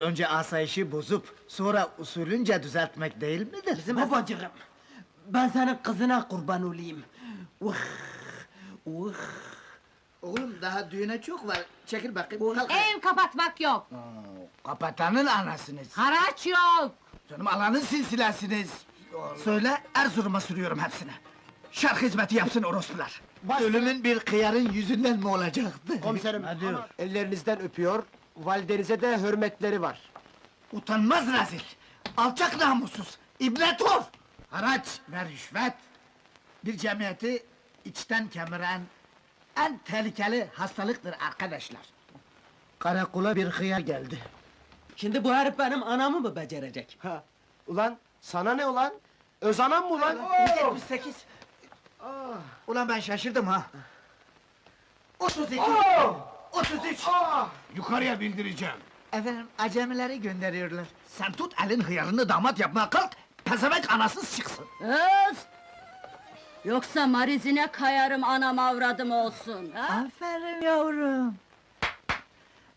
Önce asayişi bozup sonra usulünce düzeltmek değil midir? Bizim babacığım, ben senin kızına kurban olayım. Vıh, vıh. Oğlum daha düğüne çok var. Çekil bakayım. Kalk. Ev kapatmak yok. Kapatanın anasınız. Haraç yok. Canım alanın silsilesiniz. Söyle Erzurum'a sürüyorum hepsine. Şark hizmeti yapsın orospular. Ölümün bir kıyarın yüzünden mi olacaktı? Komiserim, Hadi. ellerinizden öpüyor, validenize de hürmetleri var. Utanmaz rezil! Alçak namussuz! İbret ol! Haraç ve rüşvet! Bir cemiyeti içten kemiren en tehlikeli hastalıktır arkadaşlar. Karakola bir hıyar geldi. Şimdi bu herif benim anamı mı becerecek? Ha, ulan sana ne ulan? Öz anam mı ulan? 78! Ulan ben şaşırdım ha! 32! 33! Yukarıya bildireceğim. Efendim acemileri gönderiyorlar. Sen tut elin hıyarını damat yapmaya kalk, pezevenk anasız çıksın. Öz! Yoksa marizine kayarım anam avradım olsun. Ha? Aferin yavrum.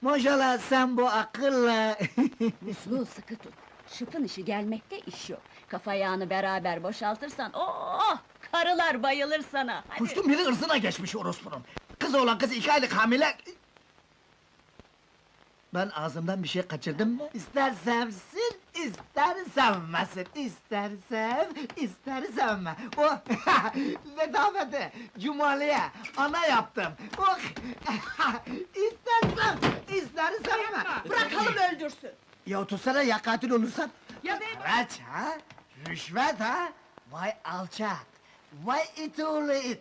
Maşallah sen bu akılla... Musluğu sıkı tut. Şıpın işi gelmekte iş yok. Kafa yağını beraber boşaltırsan, oh! Karılar bayılır sana. Hadi. Kuştun biri ırzına geçmiş orospunun. Kız olan kız iki aylık hamile... Ben ağzımdan bir şey kaçırdım mı? İster sevsin, ister sevmesin. İster sev, ister sevme. O ne daveti? Cumaliye, ana yaptım. Oh, ister sev, ister sevme. Bırakalım öldürsün. Ya otursana ya katil olursan. Ya ben... Haraç ha? Rüşvet ha? Vay alçak! Vay it oğlu it!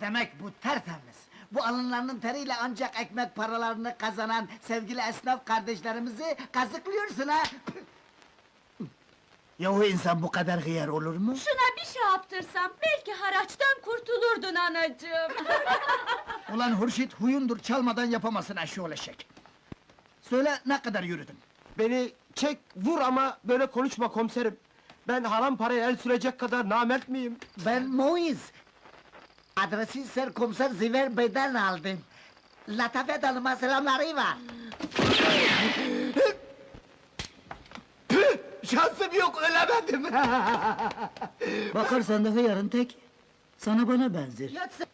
Demek bu tertemiz. Bu alınlarının teriyle ancak ekmek paralarını kazanan sevgili esnaf kardeşlerimizi kazıklıyorsun ha! Yahu insan bu kadar hıyar olur mu? Şuna bir şey yaptırsam, belki haraçtan kurtulurdun anacığım. Ulan Hurşit huyundur, çalmadan yapamazsın eşşoğlu eşek. Söyle ne kadar yürüdün? Beni çek, vur ama böyle konuşma komiserim. Ben haram paraya el sürecek kadar namert miyim? Ben Moiz. Adresi Serkomiser Ziver Bey'den aldım. Latafet Hanım'a selamları var. Püh! Şansım yok, ölemedim! Bakarsan da hıyarın tek. Sana bana benzer.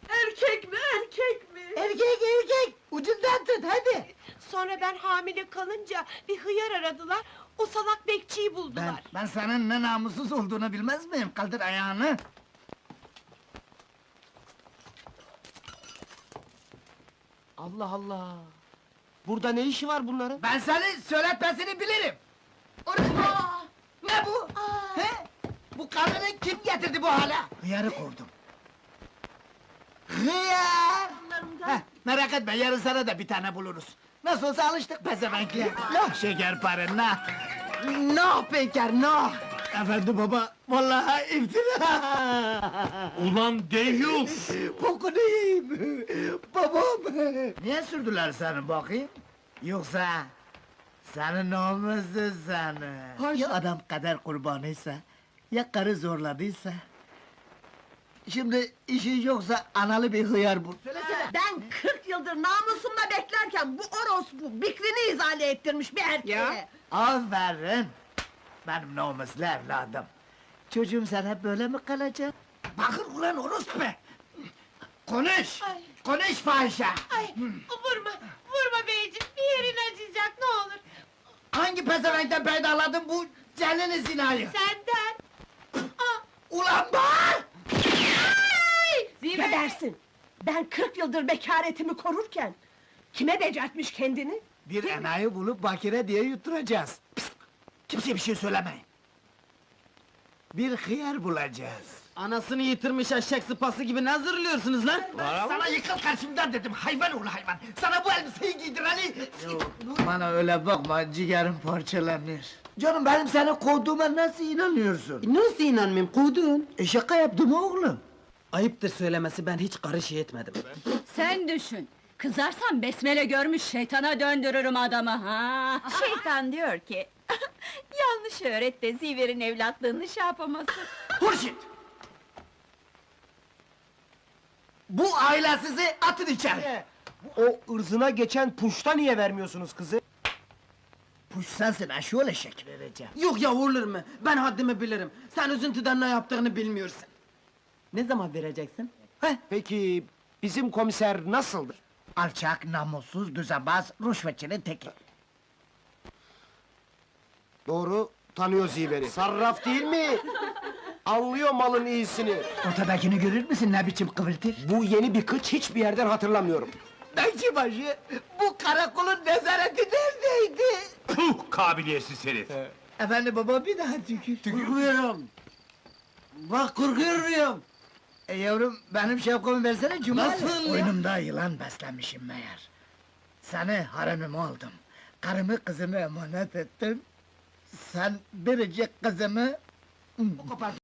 Erkek mi erkek mi? Erkek erkek! Ucundan tut, hadi! Sonra ben hamile kalınca bir hıyar aradılar. O salak bekçiyi Ben, buldular. ben senin ne namussuz olduğunu bilmez miyim? Kaldır ayağını! Allah Allah! Burada ne işi var bunların? Ben senin söyletmesini bilirim! Orası Ne bu? He? Bu kadını kim getirdi bu hale? Hıyarı kovdum. Hıyar! Heh, merak etme, yarın sana da bir tane buluruz. Nasıl olsa alıştık pezevenkle. Noh şekerpare, nah! Noh peker, noh! Efendi baba, vallahi iftira! Ulan deyyus! Pokunayım! Babam! Niye sürdüler seni bakayım? Yoksa... Senin olmazdı seni. Ya adam kader kurbanıysa, ya karı zorladıysa... Şimdi işin yoksa analı bir hıyar bul. Söylesene! Ben 40 yıldır namusumla beklerken bu orospu Bikri'ni izale ettirmiş bir erkeğe. Aferin! Benim namuslu evladım. Çocuğum sen hep böyle mi kalacak? Bakın ulan orospu! Konuş! Ay. Konuş fahişe! Ay vurma, vurma beyciğim. Bir yerin acıyacak ne olur. Hangi pezevenkten peydaladın bu celini zinayı? Senden. Aa, Ulan bak! Gebersin. Ben 40 yıldır bekaretimi korurken... ...kime becertmiş kendini? Bir enayi bulup bakire diye yutturacağız. Pist! Kimseye bir şey söylemeyin. Bir hıyar bulacağız. Anasını yitirmiş eşek sıpası gibi ne hazırlıyorsunuz lan? Sana yıkıl karşımdan dedim, hayvan oğlu hayvan! Sana bu elbiseyi giydireni... Bana öyle bakma, ciğerim parçalanır. Canım benim seni kovduğuma nasıl inanıyorsun? Nasıl inanmayayım, kovdun? E şaka yaptım oğlum. Ayıptır söylemesi, ben hiç karı şey etmedim. Sen düşün. Kızarsan besmele görmüş şeytana döndürürüm adamı ha. Şeytan diyor ki... ...yanlış öğret de Ziver'in evlatlığını şey yapamasın. Hurşit! Bu ailesizi atın içeri! O ırzına geçen puşta niye vermiyorsunuz kızı? Puş sensin ha şöyle şekil vereceğim. Yok ya olur mu? Ben haddimi bilirim. Sen üzüntüden ne yaptığını bilmiyorsun. Ne zaman vereceksin? Heh, Peki bizim komiser nasıldır? Alçak, namussuz, düzenbaz, rüşvetçinin teki. Doğru, tanıyor Ziver'i. Sarraf değil mi? Anlıyor malın iyisini. Ortadakini görür müsün ne biçim kıvırtır? Bu yeni bir kıç hiçbir yerden hatırlamıyorum. Bekçibaşı, bu karakolun nezareti neredeydi? Puh, kabiliyetsiz herif! Efendim baba bir daha tükür. korkuyorum. Bak korkuyorum. E yavrum benim şapkamı versene Cumali. Nasıl ya? Boynumda yılan beslemişim meğer. Seni haremime aldım. Karımı kızımı emanet ettim. Sen biricik kızımı...